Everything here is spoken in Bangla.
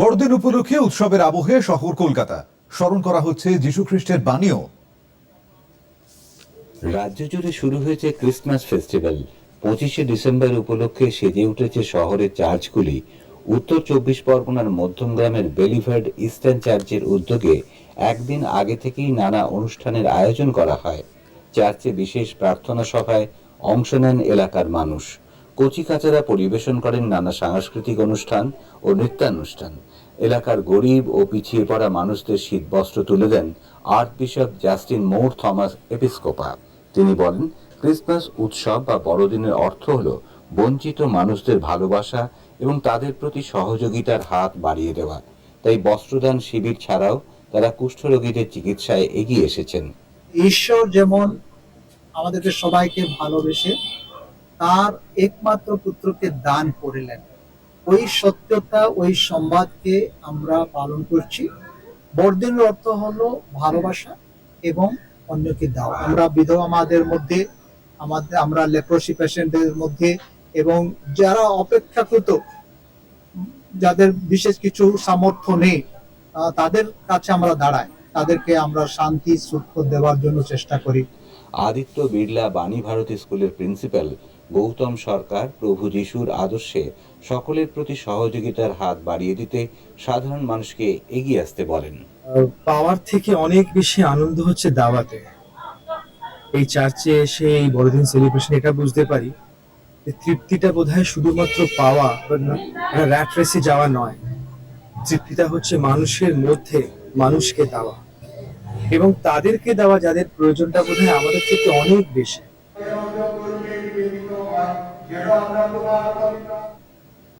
বড়দিন উপলক্ষে উৎসবের আবহে শহর কলকাতা। স্মরণ করা হচ্ছে যীশু খ্রিস্টের বাণীও। রাজ্য জুড়ে শুরু হয়েছে ক্রিসমাস ফেস্টিভ্যাল। পঁচিশে ডিসেম্বর উপলক্ষে সেজে উঠেছে শহরের চার্চগুলি। উত্তর চব্বিশ পরগনার মধ্যমগ্রামের বেলিভার্ড ইস্টার্ন চার্চের উদ্যোগে একদিন আগে থেকেই নানা অনুষ্ঠানের আয়োজন করা হয়। চার্চে বিশেষ প্রার্থনা সভায় অংশ নেন এলাকার মানুষ। কচিকাচারা পরিবেশন করেন নানা সাংস্কৃতিক অনুষ্ঠান ও নৃত্যানুষ্ঠান। এলাকার গরিব ও পিছিয়ে পড়া মানুষদের শীতবস্ত্র তুলে দেন আর্ট বিশপ জাস্টিন মৌর থমাস এপিস্কোপা। তিনি বলেন, ক্রিসমাস উৎসব বা বড়দিনের অর্থ হল বঞ্চিত মানুষদের ভালোবাসা এবং তাদের প্রতি সহযোগিতার হাত বাড়িয়ে দেওয়া। তাই বস্ত্রদান শিবির ছাড়াও তারা কুষ্ঠরোগীদের চিকিৎসায় এগিয়ে এসেছেন। ঈশ্বর যেমন আমাদেরকে সবাইকে ভালোবেসে তার একমাত্র পুত্রকে দান করিলেন। ওই সত্যতা, ওই সংবাদকে আমরা পালন করছি। বড়দিনের অর্থ হলো ভালোবাসা এবং অন্যকে দেওয়া আমরা বিধবা মাদের মধ্যে, আমাদের, আমরা লেপ্রসি পেশেন্টদের মধ্যে এবং যারা অপেক্ষাকৃত, যাদের বিশেষ কিছু সামর্থ্য নেই তাদের কাছে আমরা দাঁড়াই। তাদেরকে আমরা শান্তি, সুখ দেওয়ার জন্য চেষ্টা করি। আদিত্য বিড়লা বাণী ভারতী স্কুলের প্রিন্সিপাল গৌতম সরকার প্রভু যিশুর আদর্শে সকলের প্রতি সহযোগিতার হাত বাড়িয়ে দিতে সাধারণ মানুষকে এগিয়ে আসতে বলেন। পাওয়ার থেকে অনেক বেশি আনন্দ হচ্ছে দাওয়াতে। এই চার্চে এসে এই বড়দিন সেলিব্রেশন এটা বুঝতে পারি তৃপ্তিটা বোধহয় শুধুমাত্র পাওয়া র্যাট রেসে যাওয়া নয়। তৃপ্তিটা হচ্ছে মানুষের মধ্যে, মানুষকে দেওয়া। এবং তাদেরকে দেওয়া যাদের প্রয়োজনটা বোধহয় আমাদের থেকে অনেক বেশি। যেন আমরা তোমার পবিত্র